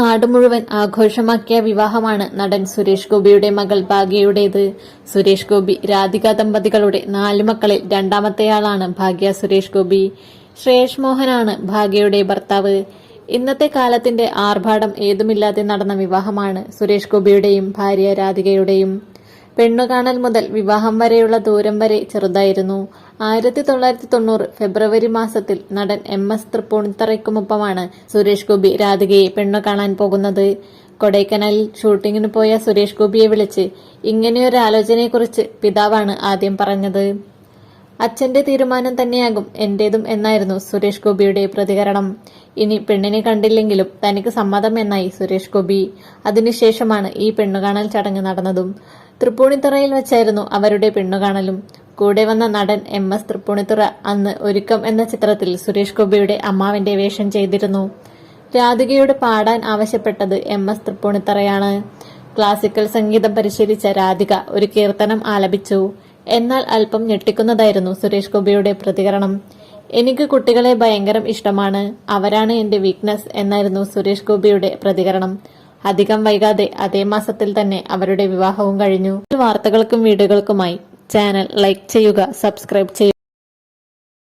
നാട് മുഴുവൻ ആഘോഷമാക്കിയ വിവാഹമാണ് നടൻ സുരേഷ് ഗോപിയുടെ മകൾ ഭാഗ്യയുടേത്. സുരേഷ് ഗോപി രാധിക ദമ്പതികളുടെ നാല് മക്കളിൽ രണ്ടാമത്തെയാളാണ് ഭാഗ്യ സുരേഷ് ഗോപി. ശ്രേഷ് മോഹനാണ് ഭാഗ്യയുടെ ഭർത്താവ്. ഇന്നത്തെ കാലത്തിന്റെ ആർഭാടം ഏതുമില്ലാതെ നടന്ന വിവാഹമാണ് സുരേഷ് ഗോപിയുടെയും ഭാര്യ രാധികയുടെയും. പെണ്ണുകാണൽ മുതൽ വിവാഹം വരെയുള്ള ദൂരം വരെ ചെറുതായിരുന്നു. ആയിരത്തി തൊള്ളായിരത്തി തൊണ്ണൂറ് ഫെബ്രുവരി മാസത്തിൽ നടൻ എം എസ് തൃപ്പൂണിത്തറയ്ക്കുമൊപ്പമാണ് സുരേഷ് ഗോപി രാധികയെ പെണ്ണു കാണാൻ പോകുന്നത്. കൊടൈക്കനാലിൽ ഷൂട്ടിങ്ങിന് പോയ സുരേഷ് ഗോപിയെ വിളിച്ച് ഇങ്ങനെയൊരു ആലോചനയെക്കുറിച്ച് പിതാവാണ് ആദ്യം പറഞ്ഞത്. അച്ഛന്റെ തീരുമാനം തന്നെയാകും എന്റേതും എന്നായിരുന്നു സുരേഷ് ഗോപിയുടെ പ്രതികരണം. ഇനി പെണ്ണിനെ കണ്ടില്ലെങ്കിലും തനിക്ക് സമ്മതം എന്നായി സുരേഷ് ഗോപി. അതിനുശേഷമാണ് ഈ പെണ്ണുകാണൽ ചടങ്ങ് നടന്നതും. തൃപ്പൂണിത്തുറയിൽ വെച്ചായിരുന്നു അവരുടെ പെണ്ണുകാണലും. കൂടെ വന്ന നടൻ എം എസ് തൃപ്പൂണിത്തുറ അന്ന് ഒരുക്കം എന്ന ചിത്രത്തിൽ സുരേഷ് ഗോപിയുടെ അമ്മാവിന്റെ വേഷം ചെയ്തിരുന്നു. രാധികയോട് പാടാൻ ആവശ്യപ്പെട്ടത് എം എസ് തൃപ്പൂണിത്തറയാണ്. ക്ലാസിക്കൽ സംഗീതം പരിശീലിച്ച രാധിക ഒരു കീർത്തനം ആലപിച്ചു. എന്നാൽ അല്പം ഞെട്ടിക്കുന്നതായിരുന്നു സുരേഷ് ഗോപിയുടെ പ്രതികരണം. എനിക്ക് കുട്ടികളെ ഭയങ്കരം ഇഷ്ടമാണ്. അവരാണ് എന്റെ വീക്ക്നെസ് എന്നായിരുന്നു സുരേഷ് ഗോപിയുടെ പ്രതികരണം. അധികം വൈകാതെ അതേ മാസത്തിൽ തന്നെ അവരുടെ വിവാഹവും കഴിഞ്ഞു. വാർത്തകൾക്കും വീഡിയോകൾക്കുമായി ചാനൽ ലൈക്ക് ചെയ്യുക സബ്സ്ക്രൈബ് ചെയ്യുക.